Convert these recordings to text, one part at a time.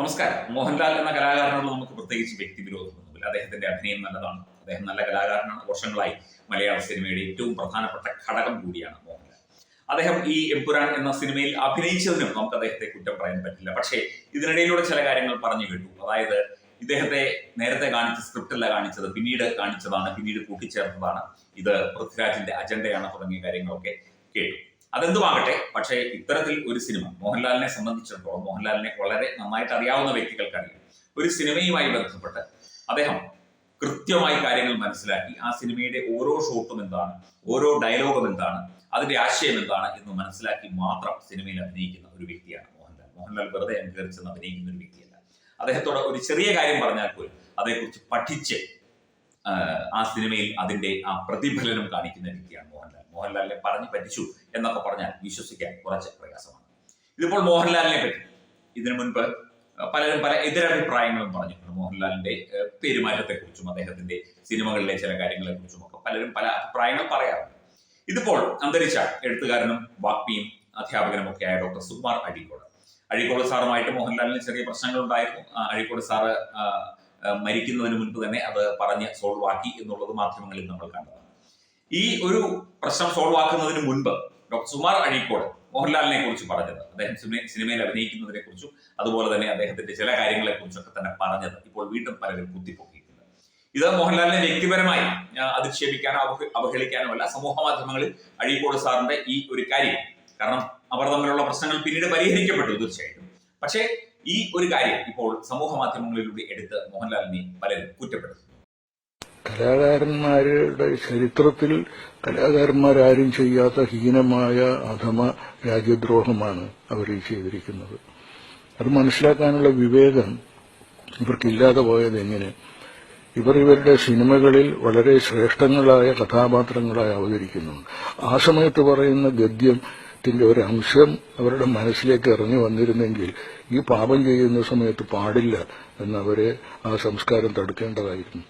നമസ്കാരം. മോഹൻലാൽ എന്ന കലാകാരനോട് നമുക്ക് പ്രത്യേകിച്ച് വ്യക്തിവിരോധമൊന്നുമില്ല അദ്ദേഹത്തിന്റെ അഭിനയം നല്ലതാണ്. അദ്ദേഹം നല്ല കലാകാരനാണ്. വർഷങ്ങളായി മലയാള സിനിമയുടെ ഏറ്റവും പ്രധാനപ്പെട്ട ഘടകം കൂടിയാണ് മോഹൻലാൽ. അദ്ദേഹം ഈ എമ്പുരാൻ എന്ന സിനിമയിൽ അഭിനയിച്ചതിനും നമുക്ക് അദ്ദേഹത്തെ കുറ്റം പറയാൻ പറ്റില്ല. പക്ഷേ ഇതിനിടയിലൂടെ ചില കാര്യങ്ങൾ പറഞ്ഞു കേട്ടു. അതായത് ഇദ്ദേഹത്തെ നേരത്തെ കാണിച്ച സ്ക്രിപ്റ്റല്ല കാണിച്ചത് പിന്നീട് കാണിച്ചതാണ് പിന്നീട് കൂട്ടിച്ചേർത്തതാണ്. ഇത് പൃഥ്വിരാജിന്റെ അജണ്ടയാണ് തുടങ്ങിയ കാര്യങ്ങളൊക്കെ കേട്ടു. അതെന്തുമാകട്ടെ പക്ഷേ ഇത്തരത്തിൽ ഒരു സിനിമ മോഹൻലാലിനെ സംബന്ധിച്ചിടത്തോളം മോഹൻലാലിനെ വളരെ നന്നായിട്ട് അറിയാവുന്ന വ്യക്തികൾക്കറിയാം. ഒരു സിനിമയുമായി ബന്ധപ്പെട്ട് അദ്ദേഹം കൃത്യമായി കാര്യങ്ങൾ മനസ്സിലാക്കി. ആ സിനിമയുടെ ഓരോ ഷോട്ടും എന്താണ് ഓരോ ഡയലോഗും എന്താണ് അതിന്റെ ആശയം എന്താണ് എന്ന് മനസ്സിലാക്കി മാത്രം സിനിമയിൽ അഭിനയിക്കുന്ന ഒരു വ്യക്തിയാണ് മോഹൻലാൽ. മോഹൻലാൽ വെറുതെ അനുകരിച്ചെന്ന് അഭിനയിക്കുന്ന ഒരു വ്യക്തിയല്ല. അദ്ദേഹത്തോട് ഒരു ചെറിയ കാര്യം പറഞ്ഞാൽ പോലും അതേക്കുറിച്ച് പഠിച്ച് ആ സിനിമയിൽ അതിന്റെ ആ പ്രതിഫലനം കാണിക്കുന്ന വ്യക്തിയാണ് മോഹൻലാൽ. മോഹൻലാലിനെ പറഞ്ഞു പറ്റിച്ചു എന്നൊക്കെ പറഞ്ഞാൽ വിശ്വസിക്കാൻ കുറച്ച് പ്രയാസമാണ്. ഇതിപ്പോൾ മോഹൻലാലിനെ പറ്റി ഇതിനു മുൻപ് പലരും പല എതിരഭിപ്രായങ്ങളും പറഞ്ഞിട്ടുണ്ട്. മോഹൻലാലിന്റെ പെരുമാറ്റത്തെക്കുറിച്ചും അദ്ദേഹത്തിന്റെ സിനിമകളിലെ ചില കാര്യങ്ങളെക്കുറിച്ചും ഒക്കെ പലരും പല അഭിപ്രായങ്ങൾ പറയാറുണ്ട്. ഇതിപ്പോൾ അന്തരിച്ച എഴുത്തുകാരനും വാക്പിയും അധ്യാപകനും ഒക്കെ ആയ ഡോക്ടർ സുകുമാർ അഴീക്കോട്. അഴീക്കോട് സാറുമായിട്ട് മോഹൻലാലിന് ചെറിയ പ്രശ്നങ്ങൾ ഉണ്ടായിരുന്നു അഴീക്കോട് സാറ് മരിക്കുന്നതിന് മുൻപ് തന്നെ അത് പറഞ്ഞ് സോൾവ് ആക്കി എന്നുള്ളത് മാധ്യമങ്ങളിൽ നമ്മൾ കണ്ടതാണ്. ഈ ഒരു പ്രശ്നം സോൾവ് ആക്കുന്നതിന് മുൻപ് ഡോക്ടർ സുമാർ അഴീക്കോട് മോഹൻലാലിനെ കുറിച്ച് പറഞ്ഞത് അദ്ദേഹം സിനിമ സിനിമയിൽ അഭിനയിക്കുന്നതിനെ കുറിച്ചും അതുപോലെ തന്നെ അദ്ദേഹത്തിന്റെ ചില കാര്യങ്ങളെ കുറിച്ചൊക്കെ തന്നെ പറഞ്ഞത് ഇപ്പോൾ വീണ്ടും പലരും കുത്തിപ്പൊക്കിയിട്ടുണ്ട്. ഇത് മോഹൻലാലിനെ വ്യക്തിപരമായി അധിക്ഷേപിക്കാനോ അവഹ- അവഹേളിക്കാനോ അല്ല സമൂഹ മാധ്യമങ്ങളിൽ അഴീക്കോട് സാറിന്റെ ഈ ഒരു കാര്യം. കാരണം അവർ തമ്മിലുള്ള പ്രശ്നങ്ങൾ പിന്നീട് പരിഹരിക്കപ്പെട്ടു തീർച്ചയായിട്ടും. പക്ഷേ ഈ ഒരു കാര്യം ഇപ്പോൾ സമൂഹ മാധ്യമങ്ങളിലൂടെ എടുത്ത് മോഹൻലാലിനെ പലരും കുറ്റപ്പെടുത്തുന്നു. കലാകാരന്മാരുടെ ചരിത്രത്തിൽ കലാകാരന്മാരാരും ചെയ്യാത്ത ഹീനമായ അധമ രാജ്യദ്രോഹമാണ് അവർ ചെയ്തിരിക്കുന്നത്. അത് മനസ്സിലാക്കാനുള്ള വിവേകം ഇവർക്കില്ലാതെ പോയത് എങ്ങനെ? ഇവർ ഇവരുടെ സിനിമകളിൽ വളരെ ശ്രേഷ്ഠങ്ങളായ കഥാപാത്രങ്ങളായി അവതരിക്കുന്നുണ്ട്. ആ സമയത്ത് പറയുന്ന ഗദ്യത്തിന്റെ ഒരു അംശം അവരുടെ മനസ്സിലേക്ക് ഇറങ്ങി വന്നിരുന്നെങ്കിൽ ഈ പാപം ചെയ്യുന്ന സമയത്ത് പാടില്ല എന്നവരെ ആ സംസ്കാരം തടുക്കേണ്ടതായിരുന്നു.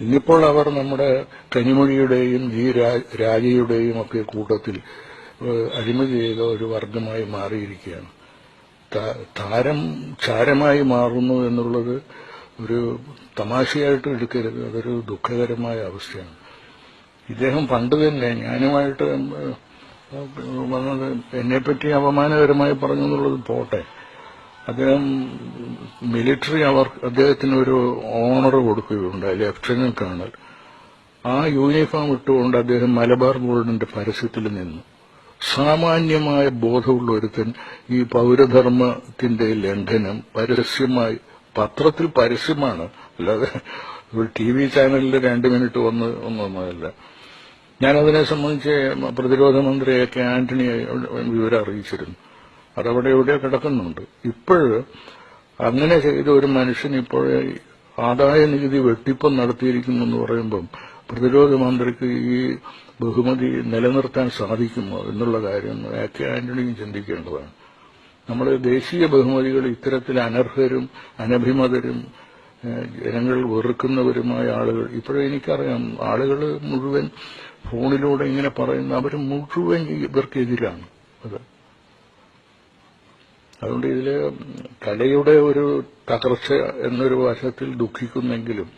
ഇന്നിപ്പോൾ അവർ നമ്മുടെ കനിമൊഴിയുടെയും ജി രാജയുടെയും ഒക്കെ കൂട്ടത്തിൽ അഴിമതി ചെയ്ത ഒരു വർഗമായി മാറിയിരിക്കുകയാണ്. താരം ചാരമായി മാറുന്നു എന്നുള്ളത് ഒരു തമാശയായിട്ട് എടുക്കരുത്. അതൊരു ദുഃഖകരമായ അവസ്ഥയാണ്. ഇദ്ദേഹം പണ്ട് തന്നെ ഞാനുമായിട്ട് വന്നത് എന്നെപ്പറ്റി അപമാനകരമായി പറഞ്ഞു എന്നുള്ളത് പോട്ടെ. അദ്ദേഹം മിലിറ്ററി അവർ അദ്ദേഹത്തിന് ഒരു ഓണർ കൊടുക്കുകയുണ്ടായി ലെഫ്റ്റനന്റ് കേണൽ ആ യൂണിഫോം ഇട്ടുകൊണ്ട് അദ്ദേഹം മലബാർ ബോർഡിന്റെ പരസ്യത്തിൽ നിന്നു. സാമാന്യമായ ബോധമുള്ള ഒരുത്തൻ ഈ പൗരധർമ്മത്തിന്റെ ലംഘനം പരസ്യമായി പത്രത്തിൽ പരസ്യമാണ്. അല്ലാതെ ടി വി ചാനലിൽ രണ്ട് മിനിറ്റ് വന്ന് ഒന്നൊന്നുമല്ല. ഞാനതിനെ സംബന്ധിച്ച് പ്രതിരോധ എ കെ ആന്റണിയെ വിവരം അറിയിച്ചിരുന്നു. അതവിടെ എവിടെയോ കിടക്കുന്നുണ്ട്. ഇപ്പോഴ് അങ്ങനെ ചെയ്ത ഒരു മനുഷ്യൻ ഇപ്പോൾ ആദായ നികുതി വെട്ടിപ്പം നടത്തിയിരിക്കുന്നു എന്ന് പറയുമ്പം പ്രതിരോധ മന്ത്രിക്ക് ഈ ബഹുമതി നിലനിർത്താൻ സാധിക്കുമോ എന്നുള്ള കാര്യം എ കെ ആന്റണിയും ചിന്തിക്കേണ്ടതാണ്. നമ്മൾ ദേശീയ ബഹുമതികൾ ഇത്തരത്തിൽ അനർഹരും അനഭിമതരും ജനങ്ങൾ വെറുക്കുന്നവരുമായ ആളുകൾ ഇപ്പോഴും എനിക്കറിയാം ആളുകൾ മുഴുവൻ ഫോണിലൂടെ ഇങ്ങനെ പറയുന്ന അവർ മുഴുവൻ ഇവർക്കെതിരാണ് അത് അതുകൊണ്ട് ഇതിലെ കലയുടെ ഒരു തകർച്ച എന്നൊരു വശത്തിൽ ദുഃഖിക്കുന്നെങ്കിലും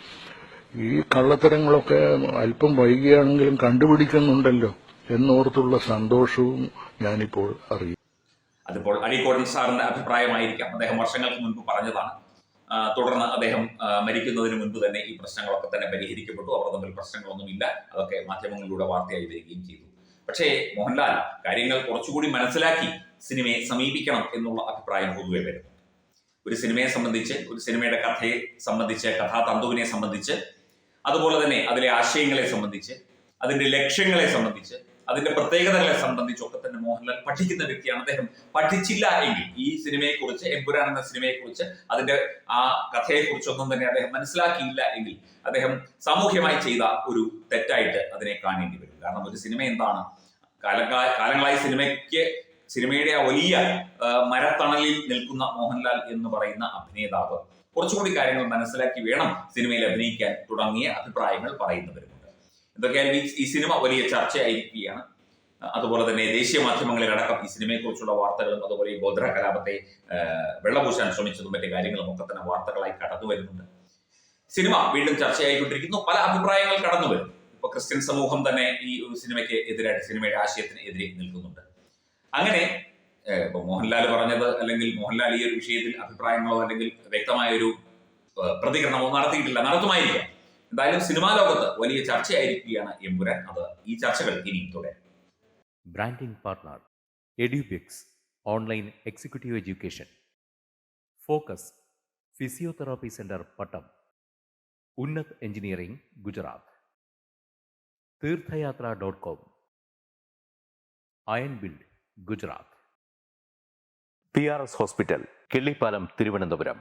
ഈ കള്ളത്തരങ്ങളൊക്കെ അല്പം വൈകിയാണെങ്കിലും കണ്ടുപിടിക്കുന്നുണ്ടല്ലോ എന്നോർത്തുള്ള സന്തോഷവും ഞാനിപ്പോൾ അറിയും. അതിപ്പോൾ അഴീക്കോടൻ സാറിന്റെ അഭിപ്രായമായിരിക്കാം. അദ്ദേഹം വർഷങ്ങൾക്ക് മുൻപ് പറഞ്ഞതാണ് തുടർന്ന് അദ്ദേഹം മരിക്കുന്നതിന് മുൻപ് തന്നെ ഈ പ്രശ്നങ്ങളൊക്കെ തന്നെ പരിഹരിക്കപ്പെട്ടു. അവർ തമ്മിൽ പ്രശ്നങ്ങളൊന്നുമില്ല. അതൊക്കെ മാധ്യമങ്ങളിലൂടെ വാർത്തയായി വരികയും ചെയ്തു. പക്ഷേ മോഹൻലാൽ കാര്യങ്ങൾ കുറച്ചുകൂടി മനസ്സിലാക്കി സിനിമയെ സമീപിക്കണം എന്നുള്ള അഭിപ്രായം പൊതുവെ വരുന്നു ഒരു സിനിമയെ സംബന്ധിച്ച് ഒരു സിനിമയുടെ കഥയെ സംബന്ധിച്ച് കഥാതന്തുവിനെ സംബന്ധിച്ച് അതുപോലെ തന്നെ അതിലെ ആശയങ്ങളെ സംബന്ധിച്ച് അതിന്റെ ലക്ഷ്യങ്ങളെ സംബന്ധിച്ച് അതിന്റെ പ്രത്യേകതകളെ സംബന്ധിച്ചൊക്കെ തന്നെ മോഹൻലാൽ പഠിക്കുന്ന വ്യക്തിയാണ് അദ്ദേഹം. പഠിച്ചില്ല എങ്കിൽ ഈ സിനിമയെ കുറിച്ച് എമ്പുരാൻ എന്ന സിനിമയെ കുറിച്ച് അതിന്റെ ആ കഥയെ കുറിച്ചൊന്നും തന്നെ അദ്ദേഹം മനസ്സിലാക്കിയില്ല എങ്കിൽ അദ്ദേഹം സാമൂഹ്യമായി ചെയ്ത ഒരു തെറ്റായിട്ട് അതിനെ കാണേണ്ടി വരും. കാരണം ഒരു സിനിമ എന്താണ്? കാലങ്ങളായി സിനിമയ്ക്ക് സിനിമയുടെ ആ വലിയ മരത്തണലിൽ നിൽക്കുന്ന മോഹൻലാൽ എന്ന് പറയുന്ന അഭിനേതാവ് കുറച്ചുകൂടി കാര്യങ്ങൾ മനസ്സിലാക്കി വേണം സിനിമയിൽ അഭിനയിക്കാൻ തുടങ്ങിയ അഭിപ്രായങ്ങൾ പറയുന്നവരുമുണ്ട് എന്തൊക്കെയായാലും ഈ- സിനിമ വലിയ ചർച്ചയായിരിക്കുകയാണ്. അതുപോലെ തന്നെ ദേശീയ മാധ്യമങ്ങളിലടക്കം ഈ സിനിമയെക്കുറിച്ചുള്ള വാർത്തകളും അതുപോലെ ഈ ഗോത്ര കലാപത്തെ വെള്ളപൂശാൻ ശ്രമിച്ചതും മറ്റു കാര്യങ്ങളും ഒക്കെ തന്നെ വാർത്തകളായി കടന്നു വരുന്നുണ്ട്. സിനിമ വീണ്ടും ചർച്ചയായിക്കൊണ്ടിരിക്കുന്നു. പല അഭിപ്രായങ്ങൾ കടന്നു വരും. ഇപ്പൊ ക്രിസ്ത്യൻ സമൂഹം തന്നെ ഈ സിനിമയ്ക്ക് എതിരായിട്ട് സിനിമയുടെ ആശയത്തിന് എതിരെ നിൽക്കുന്നുണ്ട്. അങ്ങനെ ഇപ്പൊ മോഹൻലാൽ പറഞ്ഞത് അല്ലെങ്കിൽ മോഹൻലാൽ ഈ ഒരു വിഷയത്തിൽ അഭിപ്രായങ്ങളോ അല്ലെങ്കിൽ വ്യക്തമായ ഒരു പ്രതികരണമോ നടത്തിയിട്ടില്ല. നടത്തുമായിരിക്കാം. എന്തായാലും സിനിമാ ലോകത്ത് വലിയ ചർച്ചയായിരിക്കുകയാണ് എമ്പുരാൻ. അത് ഈ ചർച്ചകൾ ഇനിയും തുടരും. Branding partner Edubix online executive education focus physiotherapy centre Pattom Unnath engineering Gujarat Theerthayathra dot com iron build Gujarat P R S hospital Killipalam Thiruvananthapuram